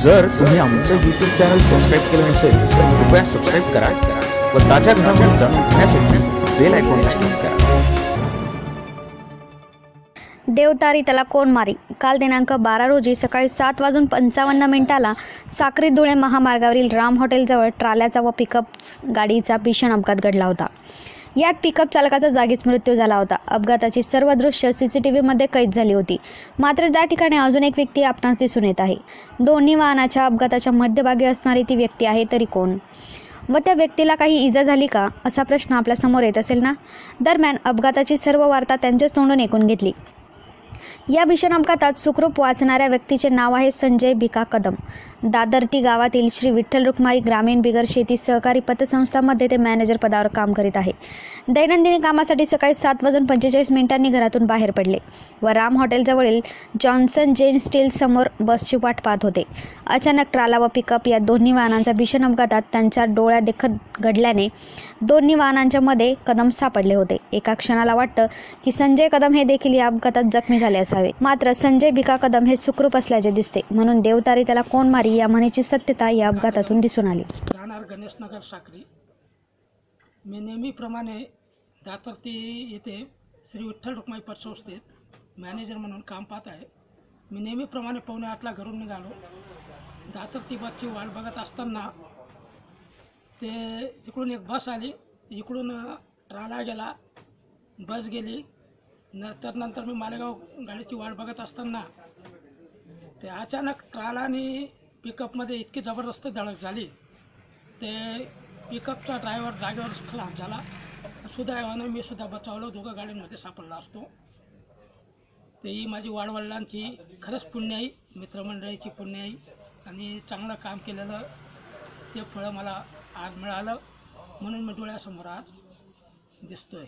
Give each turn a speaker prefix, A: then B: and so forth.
A: जर तुम्ही आमचं यूट्यूब चॅनल सबस्क्राईब केलं नसेल तर कृपया सबस्क्राईब करा व ताज्या घडामोडी जाणून घेण्यासाठी बेल आयकॉनला क्लिक करा.
B: देवतारी त्याला कोण मारी? काल दिनांक बारा रोजी सकाळी सात वाजून पंचावन्न मिनिटाला साक्री धुळे महामार्गावरील राम हॉटेलजवळ ट्राल्याचा व पिकअप गाडीचा भीषण अपघात घडला होता. यात पिकअप चालकाचा जागीच मृत्यू झाला होता. अपघाताची सर्व दृश्य सी सी टी व्हीमध्ये कैद झाली होती. मात्र त्या ठिकाणी अजून एक व्यक्ती आपणास दिसून येत आहे. दोन्ही वाहनाच्या अपघाताच्या मध्यभागी असणारी ती व्यक्ती आहे तरी कोण? व त्या व्यक्तीला काही इजा झाली का? असा प्रश्न आपल्यासमोर येत असेल ना? दरम्यान अपघाताची सर्व वार्ता त्यांच्याच तोंडून ऐकून घेतली. या भीषण अपघातात सुखरूप वाचणाऱ्या व्यक्तीचे नाव आहे संजय भिका कदम. दादरती गावातील श्री विठ्ठल रुक्माई ग्रामीण बिगर शेती सहकारी पतसंस्थामध्ये ते मॅनेजर पदावर काम करीत आहे. दैनंदिनी कामासाठी सकाळी सात वाजून पंचेचाळीस मिनिटांनी घरातून बाहेर पडले व राम हॉटेलजवळील जॉन्सन जेन स्टील समोर बसची वाट पाहत होते. अचानक ट्राला व पिकअप या दोन्ही वाहनांच्या भीषण अपघातात त्यांच्या डोळ्या देखत घडल्याने दोन्ही वाहनांच्या मध्ये कदम सापडले होते. एका क्षणाला वाटतं की संजय कदम हे देखील या अपघातात जखमी झाले असावे. मात्र संजय भिका कदम हे सुखरूप असल्याचे दिसते. म्हणून देवतारी त्याला कोण मारी या म्हणीची सत्यता या अपघातातून दिसून आली.
C: राहणार गणेशनगर साखरी मी नेहमीप्रमाणे दातर्ती येथे श्री विठ्ठल रुक्माई पतसंस्थेत मॅनेजर म्हणून काम पाहत आहे. मी नेहमीप्रमाणे पावणे आठला घरून निघालो. दातर्ती बसची वाट बघत असताना ते तिकडून एक बस आली. इकडून राला गेला. बस गेली. नंतर नंतर मी मालेगाव गाडीची वाट बघत असताना ते अचानक ट्राला आणि पिकअपमध्ये इतकी जबरदस्त धडक झाली. ते पिकअपचा ड्रायव्हर जागेवर खलास झाला. सुदैवानं मी सुद्धा बचावलो. दोघं गाड्यांमध्ये सापडला असतो. ते ही माझी वाडवडिलांची खरंच पुण्याई मित्रमंडळीची पुण्याई आणि चांगलं काम केलेलं ते फळं मला आज मिळालं. म्हणून मी डोळ्यासमोर आज दिसतोय.